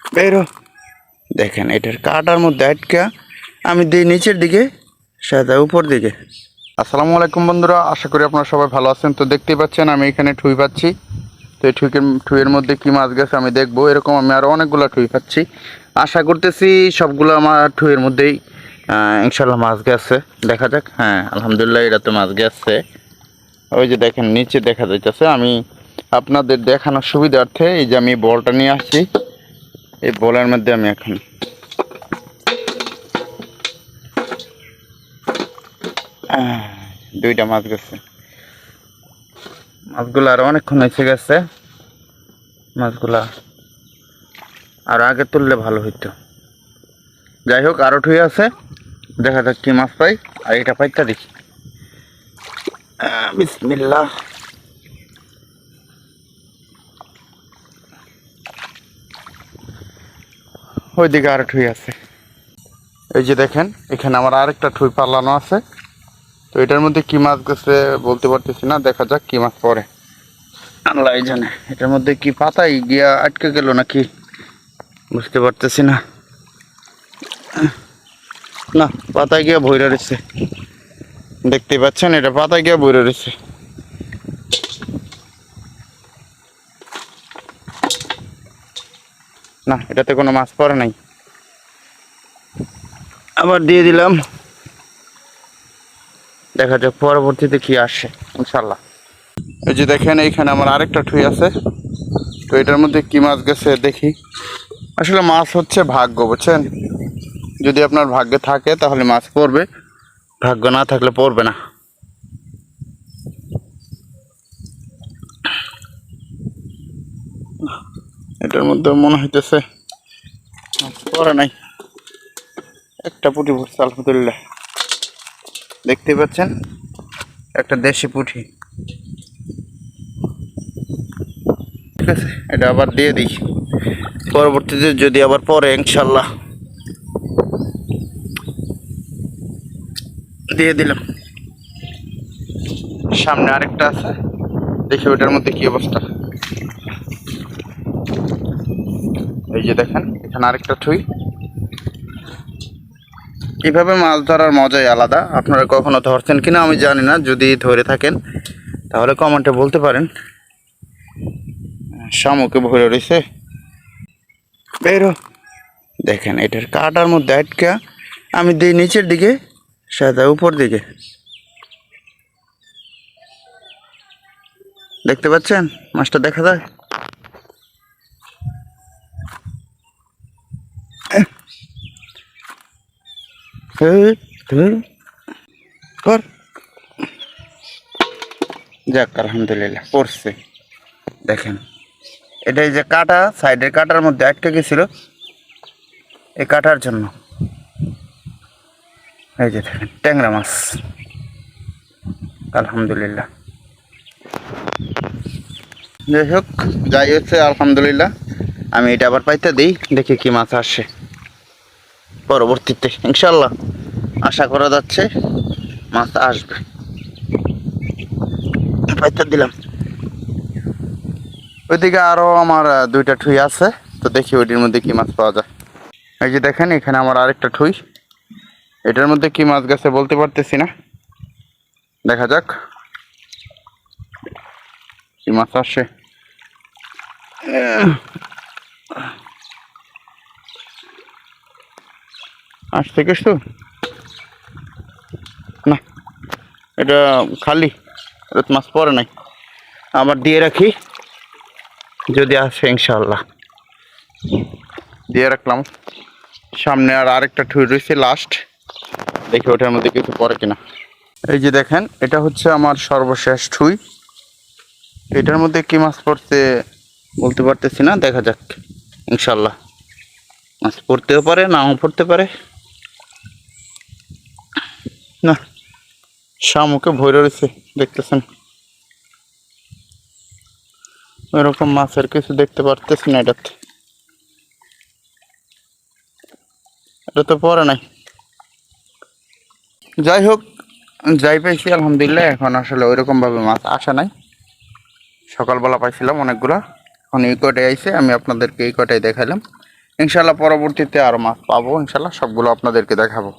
বেরো দেখেন, এটার কাটার মধ্যে আটকা, আমি দিই নিচের দিকে, সাদা উপর দিকে। আসসালামু আলাইকুম বন্ধুরা, আশা করি আপনারা সবাই ভালো আছেন। তো দেখতেই পাচ্ছেন, আমি এখানে ঠুই পাচ্ছি। তো এই ঠুইকের, ঠুইয়ের মধ্যে কি মাছ গেছে আমি দেখব। এরকম আমি আরও অনেকগুলো ঠুই পাচ্ছি। আশা করতেছি সবগুলো আমার ঠুইয়ের মধ্যেই ইনশাল্লাহ মাছ গেছে। দেখা যাক হ্যাঁ আলহামদুলিল্লাহ এটা তো মাছ গেছে। ওই যে দেখেন, নিচে দেখা যাইতেছে, আমি আপনাদের দেখানোর সুবিধার্থে এই যে আমি বলটা নিয়ে আসছি। এই বলের মধ্যে আমি এখন। দুইটা মাছ গেছে। মাছগুলো আর অনেকক্ষণ এসে গেছে। মাছগুলা আর আগে তুললে ভালো হইতো। যাই হোক, আরও ঠুই আছে। দেখা যাক কি মাছ পাই। আর এটা পাইতা দেখি। বিসমিল্লাহ। ওইদিকে আরও ঠুই আছে। এই যে দেখেন এখানে আমার আরেকটা ঠুই পালানো আছে। তো এটার মধ্যে কি মাছ গেছে বলতে পারতেছি না দেখা যাক কি মাছ পরে আল্লাহ জানে এটার মধ্যে কি পাতাই গিয়া আটকে গেল নাকি? বুঝতে পারতেছি না। না পাতায় গিয়া ভৈরা রয়েছে দেখতে পাচ্ছেন এটা পাতায় গিয়া ভৈরা রয়েছে না, এটাতে কোনো মাছ পড়ে নাই। আবার দিয়ে দিলাম। দেখা যাক পরবর্তীতে কি আসে ইনশাল্লাহ এই যে দেখেন, এইখানে আমার আরেকটা ঠুই আছে। তো এটার মধ্যে কি মাছ গেছে দেখি। আসলে মাছ হচ্ছে ভাগ্য, বুঝছেন? যদি আপনার ভাগ্যে থাকে, তাহলে মাছ পড়বে। ভাগ্য না থাকলে পড়বে না। এটার মধ্যে মনে হইতেছে। পড়ে নাই। একটা পুঁটি পড়ছে আলহামদুলিল্লাহ দেখতে পাচ্ছেন? একটা দেশি পুঁটি। ঠিক আছে, এটা আবার দিয়ে দিই। পরবর্তীতে যদি আবার পরে, ইনশাল্লাহ। দিয়ে দিলাম। সামনে আরেকটা আছে। দেখি ওটার মধ্যে কি অবস্থা। এই যে দেখেন, এখানে আরেকটা ঠুই এভাবে মাছ ধরার মজাই আলাদা? আপনারা কখনো ধরছেন কিনা আমি জানি না, যদি ধরে থাকেন, তাহলে কমেন্টে বলতে পারেন। শামুকে ভরে রয়েছে বেরো দেখেন, এটার কাটার মধ্যে আটকা, আমি দিই নিচের দিকে সাদা উপর দিকে। দেখতে পাচ্ছেন? মাছটা দেখা যায়? কর। যাক, আলহামদুলিল্লাহ, পড়ছে। দেখেন এটা এই যে কাটা, সাইডের কাটার মধ্যে আটকে গেছিল এই কাটার জন্য। এই যে দেখেন, ট্যাংরা মাছ। আলহামদুলিল্লাহ। যাই হোক, যাই হচ্ছে, আলহামদুলিল্লাহ। আমি এটা আবার পাইতে দিই, দেখি কি মাছ আসে। পরবর্তীতে। ইনশাল্লাহ আশা করা যাচ্ছে মাছ আসবে। দিলাম। ওইদিকে আরও আমার দুইটা ঠুই আছে, তো দেখি ওইটির মধ্যে কি মাছ পাওয়া যায়। এই যে দেখেন, এখানে আমার আরেকটা ঠুই। এটার মধ্যে কি মাছ গেছে বলতে পারতেছি না। দেখা যাক। কি মাছ আসে? আসছে কিছু না, এটা খালি এটা তো মাছ পরে নাই। আবার দিয়ে রাখি, যদি আসে ইনশাল্লাহ দিয়ে রাখলাম। সামনে আর আরেকটা ঠুই রয়েছে লাস্ট দেখি ওটার মধ্যে কিছু পরে কিনা। এই যে দেখেন, এটা হচ্ছে আমার সর্বশেষ ঠুই। এটার মধ্যে কি মাছ পড়ছে বলতে পারতেছি না, দেখা যাক ইনশাল্লাহ মাছ পড়তেও পারে, নাও পড়তে পারে। না, শামুকে ভরে রয়েছে, দেখতেছেন। এরকম মাছের কিছু দেখতে পারতেছি না এটাতে। এটা তো পরে নাই। যাই হোক, যাই পাইছি, আলহামদুলিল্লাহ, এখন আসলে ওইরকম ভাবে মাছ আসা নাই। সকালবেলা পাইছিলাম অনেকগুলা, এখন এই কটাই আইছে, আমি আপনাদেরকে এই কটাই দেখালাম ইনশাল্লাহ পরবর্তীতে আরও মাছ পাবো ইনশাল্লাহ সবগুলো আপনাদেরকে দেখাবো।